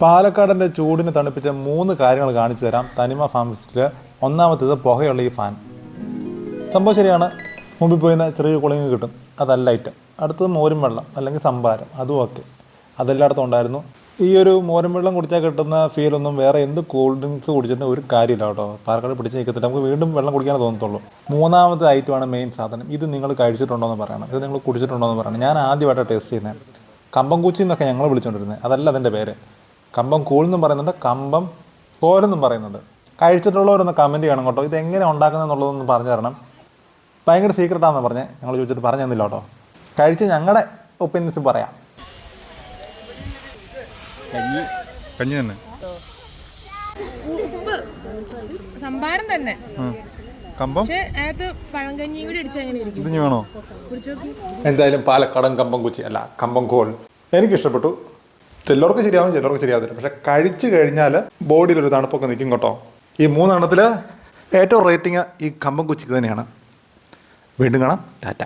പാലക്കാടിന്റെ ചൂടിനെ തണുപ്പിച്ച മൂന്ന് കാര്യങ്ങൾ കാണിച്ചു തരാം തനിമ ഫാമിസ്റ്റിൽ ഒന്നാമത്തേത് പുകയുള്ള ഈ ഫാൻ. സംഭവം ശരിയാണ്. മുമ്പിൽ പോയി ചെറിയ കുളിങ്ങ് കിട്ടും. അതല്ല ഐറ്റം അടുത്തത് മോരും വെള്ളം അല്ലെങ്കിൽ സംഭാരം. അതും ഒക്കെ അതെല്ലായിടത്തും ഉണ്ടായിരുന്നു. ഈ ഒരു മോരും വെള്ളം കുടിച്ചാൽ കിട്ടുന്ന ഫീലൊന്നും വേറെ എന്ത് കൂൾ ഡ്രിങ്ക്സ് കുടിച്ചിട്ട് ഒരു കാര്യമില്ല കേട്ടോ. പാലക്കാട് പിടിച്ച് നിൽക്കത്തില്ല. നമുക്ക് വീണ്ടും വെള്ളം കുടിക്കാൻ തോന്നത്തുള്ളൂ. മൂന്നാമത്തെ ഐറ്റമാണ് മെയിൻ സാധനം. ഇത് നിങ്ങൾ കഴിച്ചിട്ടുണ്ടോ എന്ന് പറയണം. ഇത് നിങ്ങൾ കുടിച്ചിട്ടുണ്ടോ എന്ന് പറയണം. ഞാൻ ആദ്യമായിട്ടാണ് ടേസ്റ്റ് ചെയ്യുന്നത്. കമ്പം കൂച്ചി എന്നൊക്കെ ഞങ്ങൾ വിളിച്ചുകൊണ്ടിരുന്നത് അതല്ല അതിന്റെ പേര്. കമ്പം കൂളെന്നും എന്നും പറയുന്നുണ്ട് കമ്പം കോരെന്നും പറയുന്നുണ്ട്. കഴിച്ചിട്ടുള്ളവരൊന്ന് കമന്റ് ചെയ്യണം കേട്ടോ. ഇത് എങ്ങനെ ഉണ്ടാക്കുന്നത് എന്നുള്ളതൊന്ന് പറഞ്ഞു തരണം. ഭയങ്കര സീക്രട്ടാണെന്ന് പറഞ്ഞ്. ഞങ്ങൾ ചോദിച്ചിട്ട് പറഞ്ഞു തന്നില്ല കേട്ടോ. കഴിച്ച് ഞങ്ങളുടെ ഒപ്പീനിയൻസ് പറയാം. കഞ്ഞി കഞ്ഞി തന്നെ. ഉപ്പ്. സംഭാരം തന്നെ. കമ്പം? എന്തായാലും പാലക്കാടൻ കമ്പം കുച്ചി അല്ല കമ്പം കോൾ. എനിക്ക് ഇഷ്ടപ്പെട്ടു ചിലർക്ക് ശരിയാവും ചിലർക്ക് ശരിയാവത്തില്ല. പക്ഷെ കഴിച്ചു കഴിഞ്ഞാൽ ബോഡിയിൽ ഒരു തണുപ്പൊക്കെ നിൽക്കും കേട്ടോ. ഈ മൂന്നെണ്ണത്തിൽ ഏറ്റവും റേറ്റിംഗ് ഈ കമ്പം കൊച്ചിക്ക് തന്നെയാണ്. വീണ്ടും കാണാം. ടാറ്റ.